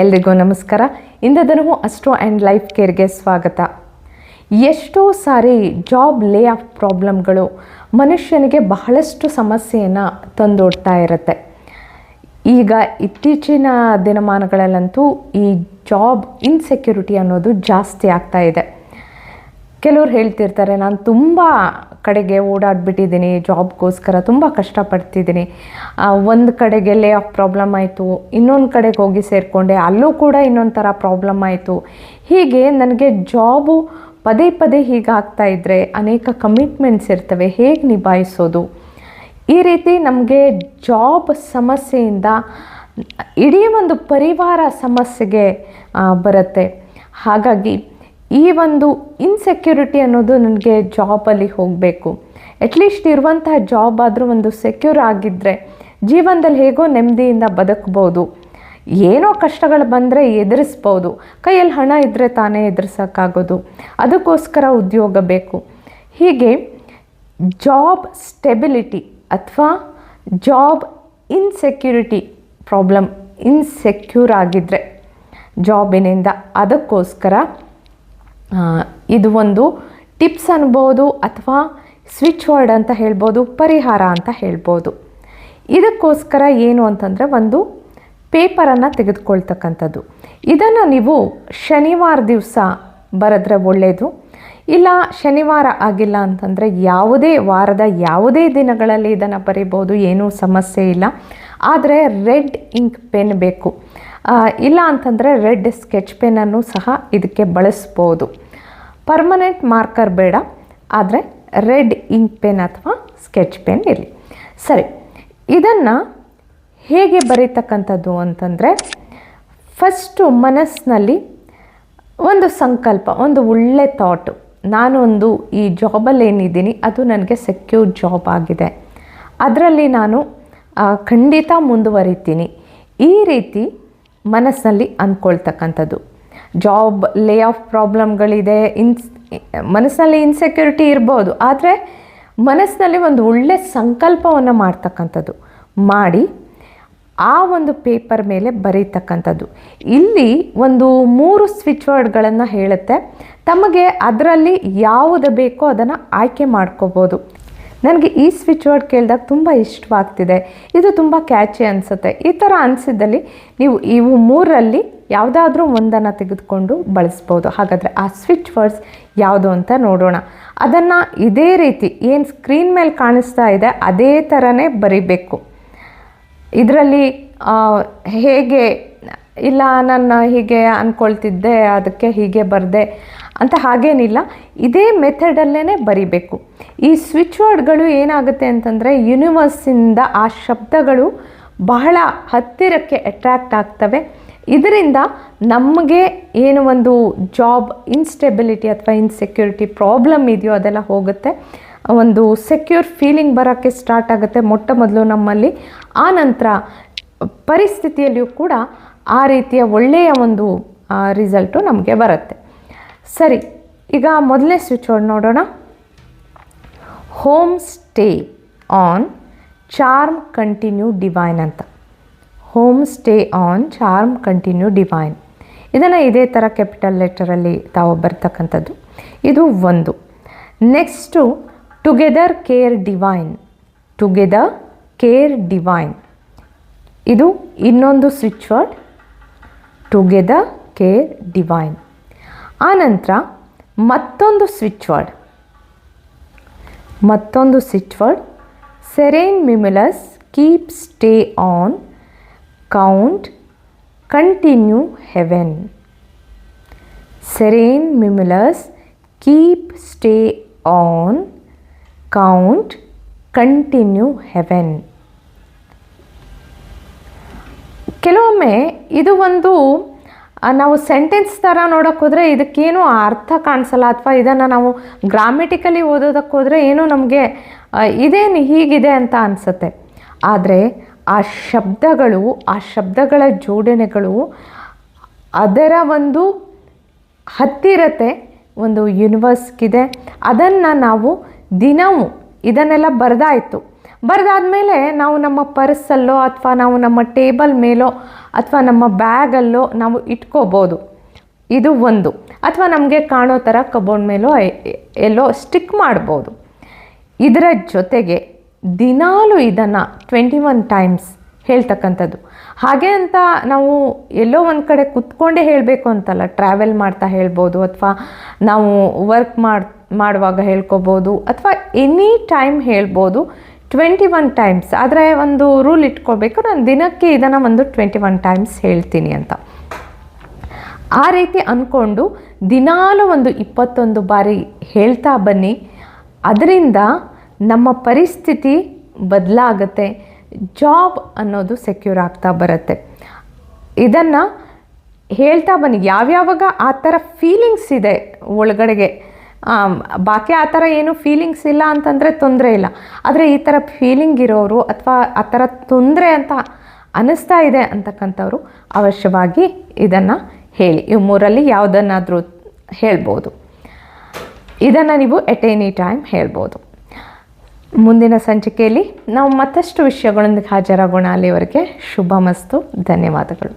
ಎಲ್ರಿಗೂ ನಮಸ್ಕಾರ. ಇಂದದನವು ಅಸ್ಟ್ರೋ ಆ್ಯಂಡ್ ಲೈಫ್ ಕೇರ್ಗೆ ಸ್ವಾಗತ. ಎಷ್ಟೋ ಸಾರಿ ಜಾಬ್ ಲೇ ಆಫ್ ಪ್ರಾಬ್ಲಮ್ಗಳು ಮನುಷ್ಯನಿಗೆ ಬಹಳಷ್ಟು ಸಮಸ್ಯೆಯನ್ನು ತಂದೊಡ್ತಾ ಇರುತ್ತೆ. ಈಗ ಇತ್ತೀಚಿನ ದಿನಮಾನಗಳಲ್ಲಂತೂ ಈ ಜಾಬ್ ಇನ್ಸೆಕ್ಯೂರಿಟಿ ಅನ್ನೋದು ಜಾಸ್ತಿ ಆಗ್ತಾ ಇದೆ. ಕೆಲವ್ರು ಹೇಳ್ತಿರ್ತಾರೆ, ನಾನು ತುಂಬ ಕಡೆಗೆ ಓಡಾಡ್ಬಿಟ್ಟಿದ್ದೀನಿ, ಜಾಬ್ಗೋಸ್ಕರ ತುಂಬ ಕಷ್ಟಪಡ್ತಿದ್ದೀನಿ. ಒಂದು ಕಡೆಗೆ ಲೇ ಆಫ್ ಪ್ರಾಬ್ಲಮ್ ಆಯಿತು, ಇನ್ನೊಂದು ಕಡೆಗೆ ಹೋಗಿ ಸೇರಿಕೊಂಡೆ, ಅಲ್ಲೂ ಕೂಡ ಇನ್ನೊಂದು ಥರ ಪ್ರಾಬ್ಲಮ್ ಆಯಿತು. ಹೀಗೆ ನನಗೆ ಜಾಬು ಪದೇ ಪದೇ ಹೀಗಾಗ್ತಾ ಇದ್ದರೆ ಅನೇಕ ಕಮಿಟ್ಮೆಂಟ್ಸ್ ಇರ್ತವೆ, ಹೇಗೆ ನಿಭಾಯಿಸೋದು? ಈ ರೀತಿ ನಮಗೆ ಜಾಬ್ ಸಮಸ್ಯೆಯಿಂದ ಇಡೀ ಒಂದು ಪರಿವಾರ ಸಮಸ್ಯೆಗೆ ಬರುತ್ತೆ. ಹಾಗಾಗಿ ಈ ಒಂದು ಇನ್ಸೆಕ್ಯೂರಿಟಿ ಅನ್ನೋದು ನನಗೆ ಜಾಬಲ್ಲಿ ಹೋಗಬೇಕು. ಅಟ್ಲೀಸ್ಟ್ ಇರುವಂತಹ ಜಾಬ್ ಆದರೂ ಒಂದು ಸೆಕ್ಯೂರ್ ಆಗಿದ್ದರೆ ಜೀವನದಲ್ಲಿ ಹೇಗೋ ನೆಮ್ಮದಿಯಿಂದ ಬದುಕ್ಬೋದು. ಏನೋ ಕಷ್ಟಗಳು ಬಂದರೆ ಎದುರಿಸ್ಬೋದು. ಕೈಯಲ್ಲಿ ಹಣ ಇದ್ದರೆ ತಾನೇ ಎದುರಿಸೋಕ್ಕಾಗೋದು. ಅದಕ್ಕೋಸ್ಕರ ಉದ್ಯೋಗ ಬೇಕು. ಹೀಗೆ ಜಾಬ್ ಸ್ಟೆಬಿಲಿಟಿ ಅಥವಾ ಜಾಬ್ ಇನ್ಸೆಕ್ಯೂರಿಟಿ ಪ್ರಾಬ್ಲಮ್ ಇನ್ಸೆಕ್ಯೂರ್ ಆಗಿದ್ದರೆ ಜಾಬಿನಿಂದ ಅದಕ್ಕೋಸ್ಕರ ಇದು ಒಂದು ಟಿಪ್ಸ್ ಅನ್ಬೋದು ಅಥವಾ ಸ್ವಿಚ್ ವರ್ಡ್ ಅಂತ ಹೇಳ್ಬೋದು, ಪರಿಹಾರ ಅಂತ ಹೇಳ್ಬೋದು. ಇದಕ್ಕೋಸ್ಕರ ಏನು ಅಂತಂದರೆ ಒಂದು ಪೇಪರನ್ನು ತೆಗೆದುಕೊಳ್ತಕ್ಕಂಥದ್ದು. ಇದನ್ನು ನೀವು ಶನಿವಾರ ದಿವಸ ಬರೆದ್ರೆ ಒಳ್ಳೆಯದು ಇಲ್ಲ ಶನಿವಾರ ಆಗಿಲ್ಲ ಅಂತಂದರೆ ಯಾವುದೇ ವಾರದ ಯಾವುದೇ ದಿನಗಳಲ್ಲಿ ಇದನ್ನು ಬರಿಬೋದು, ಏನೂ ಸಮಸ್ಯೆ ಇಲ್ಲ. ಆದರೆ ರೆಡ್ ಇಂಕ್ ಪೆನ್ ಬೇಕು. ಇಲ್ಲ ಅಂತಂದರೆ ರೆಡ್ ಸ್ಕೆಚ್ ಪೆನ್ನನ್ನು ಸಹ ಇದಕ್ಕೆ ಬಳಸ್ಬೋದು. ಪರ್ಮನೆಂಟ್ ಮಾರ್ಕರ್ ಬೇಡ, ಆದರೆ ರೆಡ್ ಇಂಕ್ ಪೆನ್ ಅಥವಾ ಸ್ಕೆಚ್ ಪೆನ್ ಇರಲಿ. ಸರಿ, ಇದನ್ನು ಹೇಗೆ ಬರೀತಕ್ಕಂಥದ್ದು ಅಂತಂದರೆ ಫಸ್ಟು ಮನಸ್ಸಿನಲ್ಲಿ ಒಂದು ಸಂಕಲ್ಪ, ಒಂದು ಒಳ್ಳೆ ಥಾಟು ನಾನು ಒಂದು ಈ ಜಾಬಲ್ಲಿ ಏನಿದ್ದೀನಿ ಅದು ನನಗೆ ಸೆಕ್ಯೂರ್ ಜಾಬ್ ಆಗಿದೆ. ಅದರಲ್ಲಿ ನಾನು ಖಂಡಿತ ಮುಂದುವರಿತೀನಿ. ಈ ರೀತಿ ಮನಸ್ಸಿನಲ್ಲಿ ಅಂದ್ಕೊಳ್ತಕ್ಕಂಥದ್ದು. ಜಾಬ್ ಲೇ ಆಫ್ ಪ್ರಾಬ್ಲಮ್ಗಳಿದೆ ಇನ್ಸ್ ಮನಸ್ಸಿನಲ್ಲಿ ಇನ್ಸೆಕ್ಯೂರಿಟಿ ಇರ್ಬೋದು, ಆದರೆ ಮನಸ್ಸಿನಲ್ಲಿ ಒಂದು ಒಳ್ಳೆ ಸಂಕಲ್ಪವನ್ನು ಮಾಡ್ತಕ್ಕಂಥದ್ದು. ಮಾಡಿ ಆ ಒಂದು ಪೇಪರ್ ಮೇಲೆ ಬರೀತಕ್ಕಂಥದ್ದು. ಇಲ್ಲಿ ಒಂದು ಮೂರು ಸ್ವಿಚ್ ವರ್ಡ್ಗಳನ್ನು ಹೇಳುತ್ತೆ. ತಮಗೆ ಅದರಲ್ಲಿ ಯಾವುದು ಬೇಕೋ ಅದನ್ನು ಆಯ್ಕೆ ಮಾಡ್ಕೋಬೋದು. ನನಗೆ ಈ ಸ್ವಿಚ್ ವರ್ಡ್ ಕೇಳಿದಾಗ ತುಂಬ ಇಷ್ಟವಾಗ್ತಿದೆ. ಇದು ತುಂಬ ಕ್ಯಾಚಿ ಅನಿಸುತ್ತೆ. ಈ ಥರ ಅನಿಸಿದ್ದಲ್ಲಿ ನೀವು ಇವು ಮೂರರಲ್ಲಿ ಯಾವುದಾದ್ರೂ ಒಂದನ್ನು ತೆಗೆದುಕೊಂಡು ಬಳಸ್ಬೋದು. ಹಾಗಾದರೆ ಆ ಸ್ವಿಚ್ ವರ್ಡ್ಸ್ ಯಾವುದು ಅಂತ ನೋಡೋಣ. ಅದನ್ನು ಇದೇ ರೀತಿ ಏನು ಸ್ಕ್ರೀನ್ ಮೇಲೆ ಕಾಣಿಸ್ತಾ ಇದೆ ಅದೇ ಥರನೇ ಬರಿಬೇಕು. ಇದರಲ್ಲಿ ಹೇಗೆ ಇಲ್ಲ ನಾನು ಹೀಗೆ ಅಂದ್ಕೊಳ್ತಿದ್ದೆ ಅದಕ್ಕೆ ಹೀಗೆ ಬರದೆ ಅಂತ ಹಾಗೇನಿಲ್ಲ. ಇದೇ ಮೆಥಡಲ್ಲೇ ಬರಿಬೇಕು. ಈ ಸ್ವಿಚ್ ವರ್ಡ್ಗಳು ಏನಾಗುತ್ತೆ ಅಂತಂದರೆ, ಯೂನಿವರ್ಸಿಂದ ಆ ಶಬ್ದಗಳು ಬಹಳ ಹತ್ತಿರಕ್ಕೆ ಅಟ್ರ್ಯಾಕ್ಟ್ ಆಗ್ತವೆ. ಇದರಿಂದ ನಮಗೆ ಏನು ಒಂದು ಜಾಬ್ ಇನ್ಸ್ಟೆಬಿಲಿಟಿ ಅಥವಾ ಇನ್ಸೆಕ್ಯೂರಿಟಿ ಪ್ರಾಬ್ಲಮ್ ಇದೆಯೋ ಅದೆಲ್ಲ ಹೋಗುತ್ತೆ. ಒಂದು ಸೆಕ್ಯೂರ್ ಫೀಲಿಂಗ್ ಬರೋಕ್ಕೆ ಸ್ಟಾರ್ಟ್ ಆಗುತ್ತೆ ಮೊಟ್ಟ ಮೊದಲು ನಮ್ಮಲ್ಲಿ. ಆ ನಂತರ ಪರಿಸ್ಥಿತಿಯಲ್ಲಿಯೂ ಕೂಡ ಆ ರೀತಿಯ ಒಳ್ಳೆಯ ಒಂದು ರಿಸಲ್ಟು ನಮಗೆ ಬರುತ್ತೆ. ಸರಿ, ಈಗ ಮೊದಲನೇ ಸ್ವಿಚ್ ನೋಡೋಣ. Home stay on charm continue divine ಅಂತ. Home stay on charm continue divine ಇದನ್ನು ಇದೇ ಥರ ಕ್ಯಾಪಿಟಲ್ ಲೆಟರಲ್ಲಿ ತಾವು ಬರ್ತಕ್ಕಂಥದ್ದು. ಇದು ಒಂದು. Next together care divine together care divine ಇದು ಇನ್ನೊಂದು switch word together care divine ಆನಂತರ ಮತ್ತೊಂದು ಸ್ವಿಚ್ ವರ್ಡ್ ಮತ್ತೊಂದು switch word serene ಮಿಮಿಲಸ್ keep stay on count continue heaven serene ಮಿಮಿಲಸ್ keep stay on count continue heaven ಕೆಲವೊಮ್ಮೆ ಇದು ಒಂದು ನಾವು ಸೆಂಟೆನ್ಸ್ ಥರ ನೋಡೋಕ್ಕೋದ್ರೆ ಇದಕ್ಕೇನು ಅರ್ಥ ಕಾಣಿಸಲ್ಲ ಅಥವಾ ಇದನ್ನು ನಾವು ಗ್ರಾಮೆಟಿಕಲಿ ಓದೋದಕ್ಕೋದ್ರೆ ಏನೋ ನಮಗೆ ಇದೇನು ಹೀಗಿದೆ ಅಂತ ಅನಿಸುತ್ತೆ. ಆದರೆ ಆ ಶಬ್ದಗಳು, ಆ ಶಬ್ದಗಳ ಜೋಡಣೆಗಳು ಅದರ ಒಂದು ಹತ್ತಿರತೆ, ಒಂದು ಯೂನಿವರ್ಸ್ಗಿದೆ ಅದನ್ನು ನಾವು ದಿನವೂ ಇದನ್ನೆಲ್ಲ ಬರೆದಾಯಿತು. ಬರೆದಾದ್ಮೇಲೆ ನಾವು ನಮ್ಮ ಪರ್ಸಲ್ಲೋ ಅಥವಾ ನಾವು ನಮ್ಮ ಟೇಬಲ್ ಮೇಲೋ ಅಥವಾ ನಮ್ಮ ಬ್ಯಾಗಲ್ಲೋ ನಾವು ಇಟ್ಕೋಬೋದು. ಇದು ಒಂದು. ಅಥವಾ ನಮಗೆ ಕಾಣೋ ಥರ ಕಬೋರ್ಡ್ ಮೇಲೋ ಎಲ್ಲೋ ಸ್ಟಿಕ್ ಮಾಡ್ಬೋದು. ಇದರ ಜೊತೆಗೆ ದಿನಾಲೂ ಇದನ್ನು ಟ್ವೆಂಟಿ ಒನ್ ಟೈಮ್ಸ್ ಹೇಳ್ತಕ್ಕಂಥದ್ದು. ಹಾಗೆ ಅಂತ ನಾವು ಎಲ್ಲೋ ಒಂದು ಕಡೆ ಕುತ್ಕೊಂಡೇ ಹೇಳಬೇಕು ಅಂತಲ್ಲ. ಟ್ರಾವೆಲ್ ಮಾಡ್ತಾ ಹೇಳ್ಬೋದು ಅಥವಾ ನಾವು ವರ್ಕ್ ಮಾಡಿ, ಮಾಡುವಾಗ ಹೇಳ್ಕೊಬೋದು ಅಥವಾ ಎನಿ ಟೈಮ್ ಹೇಳ್ಬೋದು. ಟ್ವೆಂಟಿ ಒನ್ ಟೈಮ್ಸ್ ಆದರೆ ಒಂದು ರೂಲ್ ಇಟ್ಕೊಳ್ಬೇಕು ನಾನು ದಿನಕ್ಕೆ ಇದನ್ನು ಒಂದು ಟ್ವೆಂಟಿ ಒನ್ ಟೈಮ್ಸ್ ಹೇಳ್ತೀನಿ ಅಂತ. ಆ ರೀತಿ ಅಂದ್ಕೊಂಡು ದಿನಾಲೂ ಒಂದು ಇಪ್ಪತ್ತೊಂದು ಬಾರಿ ಹೇಳ್ತಾ ಬನ್ನಿ. ಅದರಿಂದ ನಮ್ಮ ಪರಿಸ್ಥಿತಿ ಬದಲಾಗುತ್ತೆ. ಜಾಬ್ ಅನ್ನೋದು ಸೆಕ್ಯೂರ್ ಆಗ್ತಾ ಬರುತ್ತೆ. ಇದನ್ನು ಹೇಳ್ತಾ ಬನ್ನಿ. ಯಾವ್ಯಾವಾಗ ಆ ಥರ ಫೀಲಿಂಗ್ಸ್ ಇದೆ ಒಳಗಡೆಗೆ? ಬಾಕಿ ಆ ಥರ ಏನು ಫೀಲಿಂಗ್ಸ್ ಇಲ್ಲ ಅಂತಂದರೆ ತೊಂದರೆ ಇಲ್ಲ. ಆದರೆ ಈ ಥರ ಫೀಲಿಂಗ್ ಇರೋರು ಅಥವಾ ಆ ಥರ ತೊಂದರೆ ಅಂತ ಅನ್ನಿಸ್ತಾ ಇದೆ ಅಂತಕ್ಕಂಥವ್ರು ಅವಶ್ಯವಾಗಿ ಇದನ್ನು ಹೇಳಿ. ಇವು ಮೂರಲ್ಲಿ ಯಾವುದನ್ನಾದರೂ ಹೇಳ್ಬೋದು. ಇದನ್ನು ನೀವು ಎಟ್ ಎನಿ ಟೈಮ್ ಹೇಳ್ಬೋದು. ಮುಂದಿನ ಸಂಚಿಕೆಯಲ್ಲಿ ನಾವು ಮತ್ತಷ್ಟು ವಿಷಯಗಳೊಂದಿಗೆ ಹಾಜರಾಗೋಣ. ಅಲ್ಲಿವರೆಗೆ ಶುಭ ಮಸ್ತು ಧನ್ಯವಾದಗಳು.